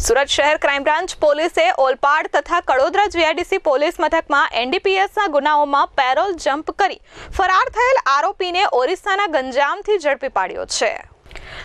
સુરત શહેર crime branch પોલીસે ઓલપાડ તથા કડોદરા જીઆઈડીસી પોલીસ મથકમાં એનડીપીએસના ગુનાઓમાં પેરોલ જમ્પ કરી ફરાર થયેલ આરોપીને ઓરિસ્સાના ગંજામથી ઝડપી પાડ્યો છે.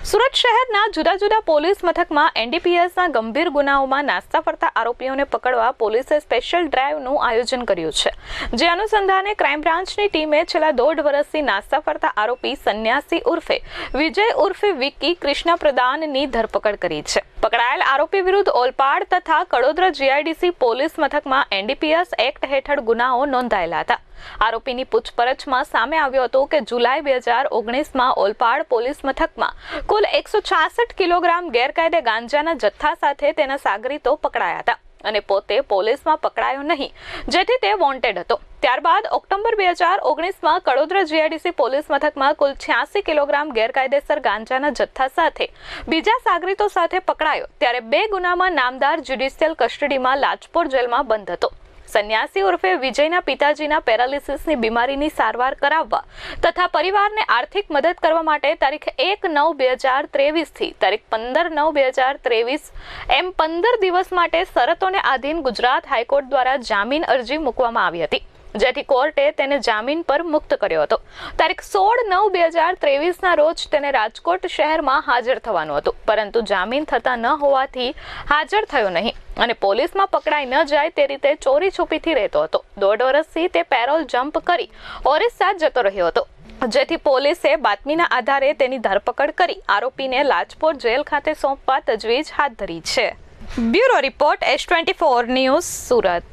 સુરત શહેરના જુદા જુદા પોલીસ મથકમાં એનડીપીએસના ગંભીર ગુનાઓમાં નાસ્તા ફરતા આરોપીઓને પકડવા પોલીસે સ્પેશિયલ ડ્રાઈવનું આયોજન કર્યું છે. જે અનુસંધાને ક્રાઇમ બ્રાન્ચની ટીમે છેલ્લા દોઢ વર્ષથી નાસ્તા ફરતા આરોપી સંન્યાસી ઉર્ફે વિજય ઉર્ફે વિક્કી કૃષ્ણ પ્રદાનની ધરપકડ કરી છે. પકડાયેલ આરોપી વિરુદ્ધ ઓલપાડ તથા કડોદરા જીઆઈડીસી પોલીસ મથકમાં એનડીપીએસ એક્ટ હેઠળ ગુનાઓ નોંધાયેલા હતા. આરોપીની પૂછપરછમાં સામે આવ્યો હતો કે જુલાઈ બે હજાર ઓગણીસમાં ઓલપાડ પોલીસ મથકમાં કુલ એકસો છાસઠ કિલોગ્રામ ગેરકાયદે ગાંજાના જથ્થા સાથે તેના સાગરીતો પકડાયા હતા અને પોતે પોલીસમાં પકડાયો નહીં, જેથી તે વોન્ટેડ હતો. ત્યારબાદ ઓક્ટોબર બે હજાર ઓગણીસમાં કડોદરા જીઆઈડીસી પોલીસ મથકમાં કુલ છ્યાસી કિલોગ્રામ ગેરકાયદેસર ગાંજાના જથ્થા સાથે બીજા સાગરીતો સાથે પકડાયો, ત્યારે બે ગુનામાં નામદાર જ્યુડિશિયલ કસ્ટડીમાં લાજપોર જેલમાં બંધ હતો. સંન્યાસી ઉર્ફે વિજયના પિતાજીના પેરાલિસિસની બીમારીની સારવાર કરાવવા તથા પરિવારને આર્થિક મદદ કરવા માટે તારીખ એક નવ બે હજાર ત્રેવીસથી તારીખ પંદર નવ બે હજાર ત્રેવીસ એમ પંદર દિવસ માટે શરતોને આધીન ગુજરાત હાઈકોર્ટ દ્વારા જામીન અરજી મૂકવામાં આવી હતી. જેથી કોર્ટે તેને જામીન પર મુક્ત કર્યો હતો. તારીખ સોળ નવ બે હજાર ત્રેવીસના રોજ તેને રાજકોટ શહેરમાં હાજર થવાનું હતું. પરંતુ જામીન થતા ન હોવાથી હાજર થયો નહીં અને પોલીસમાં પકડાઈ ન જાય તે રીતે ચોરી છુપીથી રહેતો હતો. દોઢ વર્ષથી તે પેરોલ જમ્પ કરી ઓરિસ્સા જતો રહ્યો હતો. જેથી પોલીસે બાતમીના આધારે તેની ધરપકડ કરી આરોપીને લાજપોર જેલ ખાતે સોંપવા તજવીજ હાથ ધરી છે. Bureau report S twenty four news Surat.